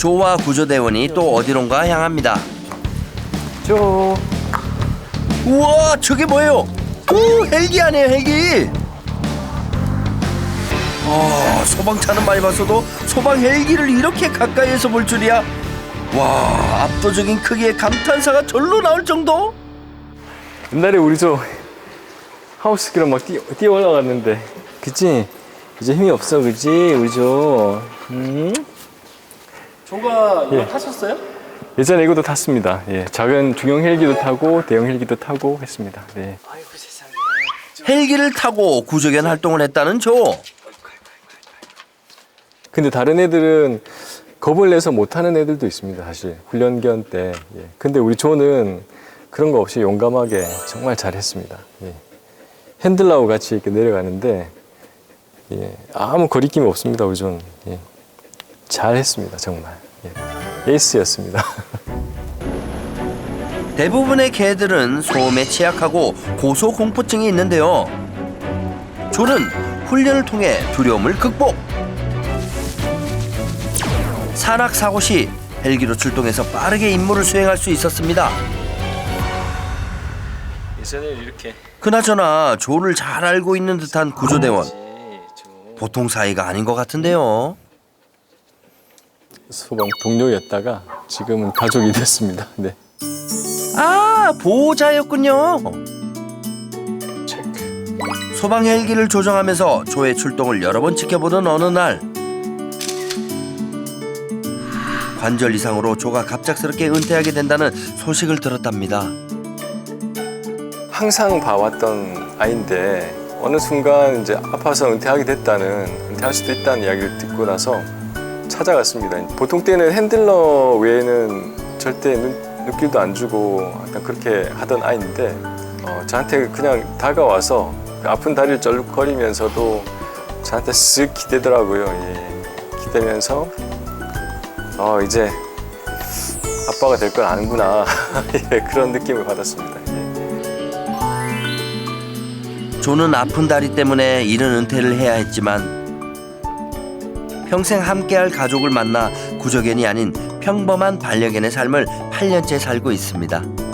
조와 구조대원이 또 어디론가 향합니다. 저 우와 저게 뭐예요? 오 헬기 아니에요 헬기. 아 소방차는 많이 봤어도 소방 헬기를 이렇게 가까이에서 볼 줄이야. 와 압도적인 크기의 감탄사가 절로 나올 정도? 옛날에 우리 저 하우스기로 막 뛰어, 뛰어 올라갔는데 그치? 이제 힘이 없어 그치? 우리 저 음? 조가 이거 예. 타셨어요? 예전에 이것도 탔습니다 예, 작은 중형 헬기도 타고 대형 헬기도 타고 했습니다 네. 아이고 세상에. 헬기를 타고 구조견 활동을 했다는 조. 근데 다른 애들은 겁을 내서 못하는 애들도 있습니다 사실 훈련견 때 예. 근데 우리 조는 그런 거 없이 용감하게 정말 잘했습니다 예. 핸들라고 같이 이렇게 내려가는데 예. 아무 거리낌이 없습니다 우리 조는 예. 잘했습니다 정말 예. 에이스였습니다 대부분의 개들은 소음에 취약하고 고소 공포증이 있는데요. 조는 훈련을 통해 두려움을 극복. 산악 사고 시 헬기로 출동해서 빠르게 임무를 수행할 수 있었습니다. 예전에 이렇게 그나저나 조를 잘 알고 있는 듯한 구조대원. 보통 사이가 아닌 것 같은데요. 소방 동료였다가 지금은 가족이 됐습니다 네. 아 보호자였군요. 소방 헬기를 조정하면서 조의 출동을 여러 번 지켜보던 어느 날 관절 이상으로 조가 갑작스럽게 은퇴하게 된다는 소식을 들었답니다. 항상 봐왔던 아이인데 어느 순간 이제 아파서 은퇴하게 됐다는 은퇴할 수도 있다는 이야기를 듣고 나서 찾아갔습니다. 보통 때는 핸들러 외에는 절대 눈, 눈길도 안 주고 약간 그렇게 하던 아이인데 어, 저한테 그냥 다가와서 그 아픈 다리를 쩔룩거리면서도 저한테 쓱 기대더라고요. 예. 기대면서 어, 이제 아빠가 될 걸 아는구나 예, 그런 느낌을 받았습니다. 예. 조는 아픈 다리 때문에 이른 은퇴를 해야 했지만 평생 함께할 가족을 만나 구조견이 아닌 평범한 반려견의 삶을 8년째 살고 있습니다.